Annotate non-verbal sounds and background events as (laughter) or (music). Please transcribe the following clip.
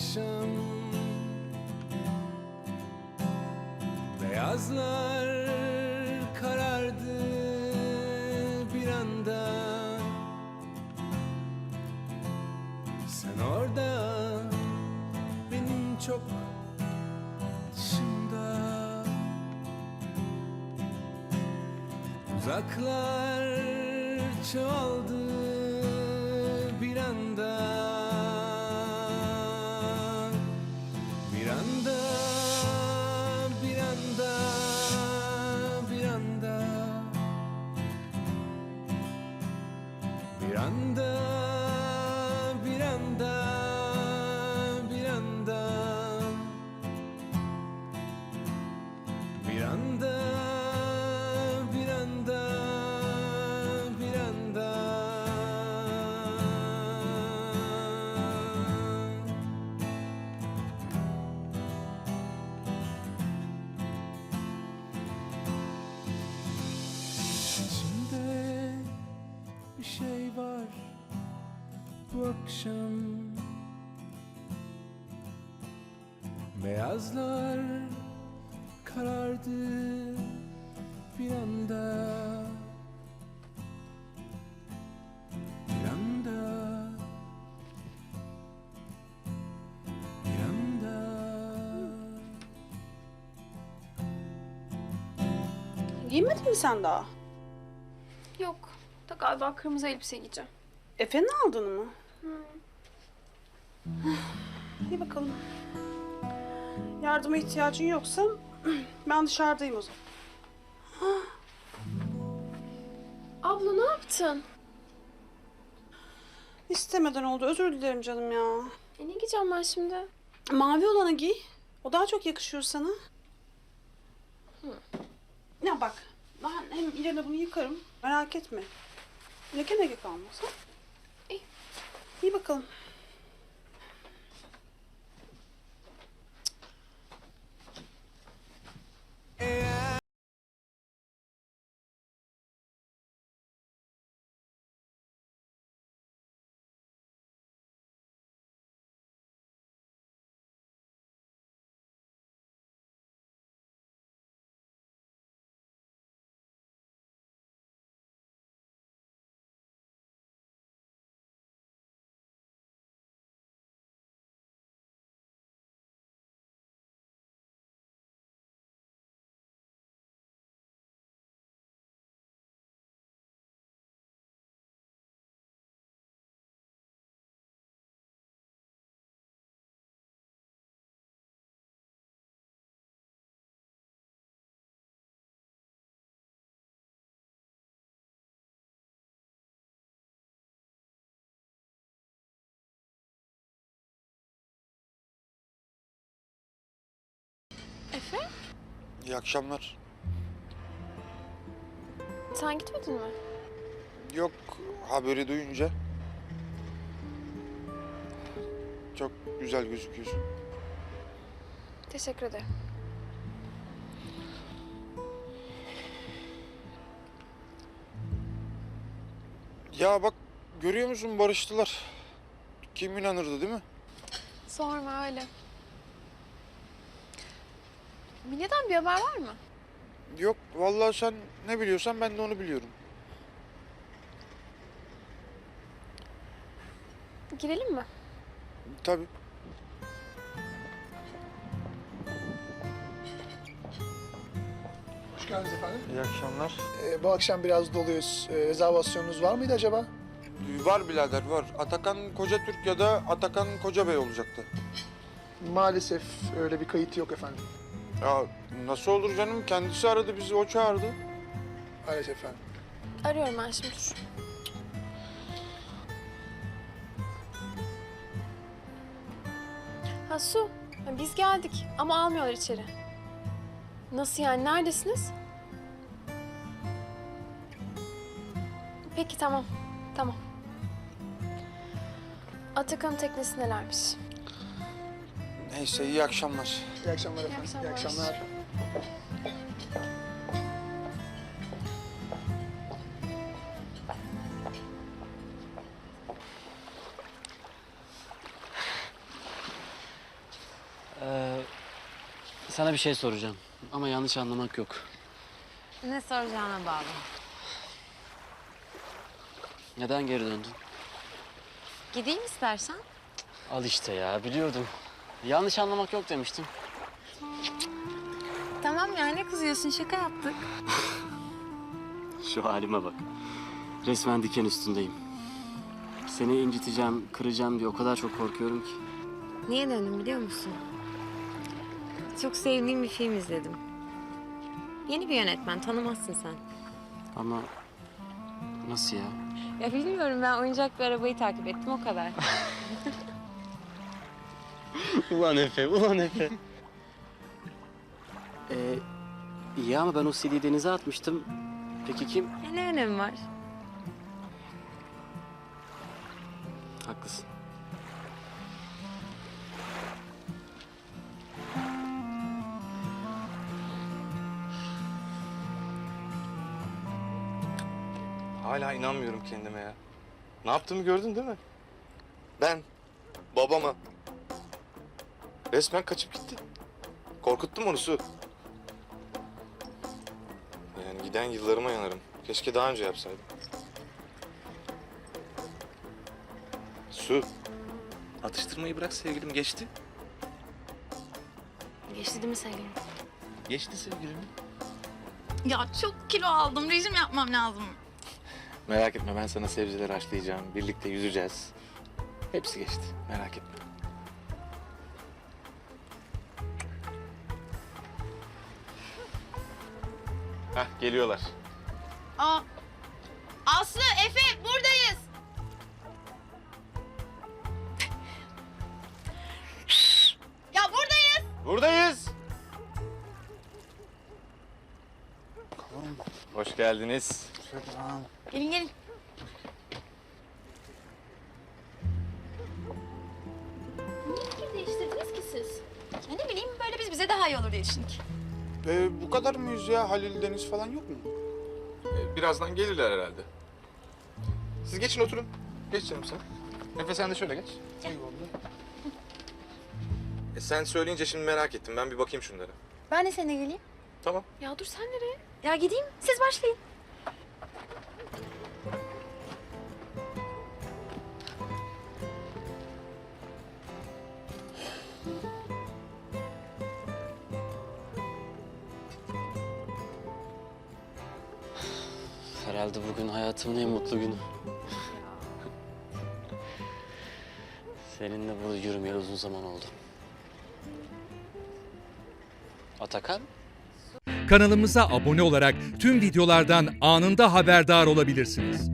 akşam. Beyazlar karardı bir anda. Sen orada benim çok dışımda. Uzaklar çoğaldı bir anda bir şey var bu akşam. Beyazlar karardı bir anda. Bir anda. Bir anda. Giymedin mi sen daha? Galiba kırmızı elbise giyeceğim. Efe'nin aldın mı? İyi bakalım. Yardıma ihtiyacın yoksa ben dışarıdayım o zaman. Abla ne yaptın? İstemeden oldu. Özür dilerim canım ya. E ne giyeceğim ben şimdi? Mavi olanı giy. O daha çok yakışıyor sana. Ya bak. Ben hem ileride bunu yıkarım. Merak etme. Leke kalmaz. Ha? İyi. İyi bakalım. İyi akşamlar. Sen gitmedin mi? Yok haberi duyunca. Çok güzel gözüküyorsun. Teşekkür ederim. Ya bak görüyor musun barıştılar. Kim inanırdı değil mi? Sorma öyle. Mine'den bir haber var mı? Yok vallahi sen ne biliyorsan ben de onu biliyorum. Girelim mi? Tabii. Hoş geldiniz efendim. İyi akşamlar. Ee, bu akşam biraz doluyuz. Ee, rezervasyonunuz var mıydı acaba? Var birader var. Atakan Koca Türk ya da Atakan Koca Bey olacaktı. Maalesef öyle bir kayıt yok efendim. Ya nasıl olur canım? Kendisi aradı bizi, o çağırdı. Evet efendim. Arıyorum ben şimdi dur. Ha Su, ha, biz geldik ama almıyorlar içeri. Nasıl yani, neredesiniz? Peki tamam, tamam. Atakan'ın teknesindelermiş. Neyse iyi akşamlar. İyi akşamlar efendim. İyi akşamlar. akşamlar. Sana bir şey soracağım. Ama yanlış anlamak yok. Ne soracağına bağlı. Neden geri döndün? Gideyim istersen. Al işte ya biliyordum. Yanlış anlamak yok demiştim. Tamam ya ne kızıyorsun şaka yaptık. (laughs) Şu halime bak. Resmen diken üstündeyim. Seni inciteceğim, kıracağım diye o kadar çok korkuyorum ki. Niye döndüm biliyor musun? Çok sevdiğim bir film izledim. Yeni bir yönetmen tanımazsın sen. Ama nasıl ya? Ya bilmiyorum ben oyuncak bir arabayı takip ettim o kadar. (laughs) (laughs) Ulan Efe, ulan Efe. ee, iyi ama ben o CD'yi denize atmıştım. Peki kim? ya ne önemi var? Haklısın. Hala inanmıyorum kendime ya. Ne yaptığımı gördün değil mi? Ben babama resmen kaçıp gitti. Korkuttum onu Su. Yani giden yıllarıma yanarım. Keşke daha önce yapsaydım. Su. Atıştırmayı bırak sevgilim geçti. Geçti değil mi sevgilim? Geçti sevgilim. Ya çok kilo aldım. Rejim yapmam lazım. Merak etme ben sana sebzeler haşlayacağım. Birlikte yüzeceğiz. Hepsi geçti. Merak etme. Hah geliyorlar. Aa, Aslı, Efe buradayız. ya buradayız. Buradayız. Hoş geldiniz. Gelin gelin. Niye değiştirdiniz ki siz? Ya ne bileyim böyle biz bize daha iyi olur diye düşündük. Ee, bu kadar mıyız ya? Halil Deniz falan yok mu? Ee, birazdan gelirler herhalde. Siz geçin oturun. Geç canım sen. Efe sen de şöyle geç. E sen söyleyince şimdi merak ettim. Ben bir bakayım şunlara. Ben de seninle geleyim. Tamam. Ya dur sen nereye? Ya gideyim siz başlayın. Herhalde bugün hayatımın en mutlu günü. Seninle burada yürümeyeli uzun zaman oldu. Atakan? Kanalımıza abone olarak tüm videolardan anında haberdar olabilirsiniz.